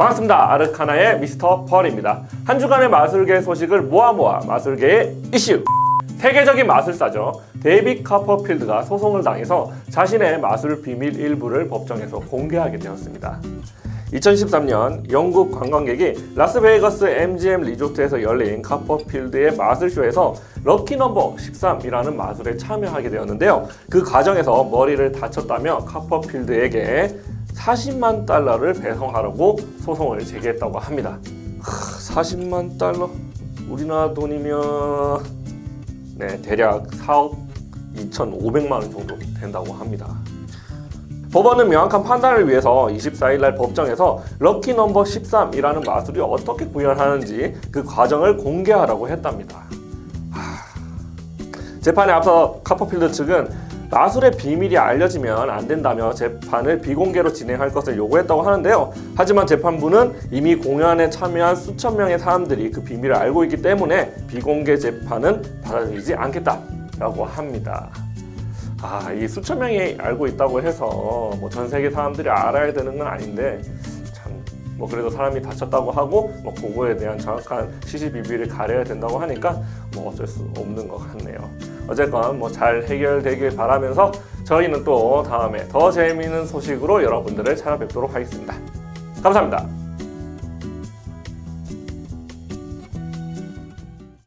반갑습니다. 아르카나의 미스터 펄입니다. 한 주간의 마술계 소식을 모아 모아 마술계의 이슈. 세계적인 마술사죠. 데이빗 카퍼필드가 소송을 당해서 자신의 마술 비밀 일부를 법정에서 공개하게 되었습니다. 2013년 영국 관광객이 라스베이거스 MGM 리조트에서 열린 카퍼필드의 마술쇼에서 럭키 넘버 13이라는 마술에 참여하게 되었는데요. 그 과정에서 머리를 다쳤다며 카퍼필드에게 40만 달러를 배송하라고 소송을 제기했다고 합니다. 하, 40만 달러? 우리나라 돈이면 네, 대략 4억 2,500만 원 정도 된다고 합니다. 법원은 명확한 판단을 위해서 24일 날 법정에서 럭키 넘버 13이라는 마술이 어떻게 구현하는지 그 과정을 공개하라고 했답니다. 하... 재판에 앞서 카퍼필드 측은 마술의 비밀이 알려지면 안 된다며 재판을 비공개로 진행할 것을 요구했다고 하는데요. 하지만 재판부는 이미 공연에 참여한 수천 명의 사람들이 그 비밀을 알고 있기 때문에 비공개 재판은 받아들이지 않겠다라고 합니다. 아, 이 수천 명이 알고 있다고 해서 뭐 전 세계 사람들이 알아야 되는 건 아닌데 참 뭐 그래도 사람이 다쳤다고 하고 뭐 그거에 대한 정확한 시시비비를 가려야 된다고 하니까 뭐 어쩔 수 없는 것 같네요. 어쨌건 뭐 잘 해결되길 바라면서 저희는 또 다음에 더 재미있는 소식으로 여러분들을 찾아뵙도록 하겠습니다. 감사합니다.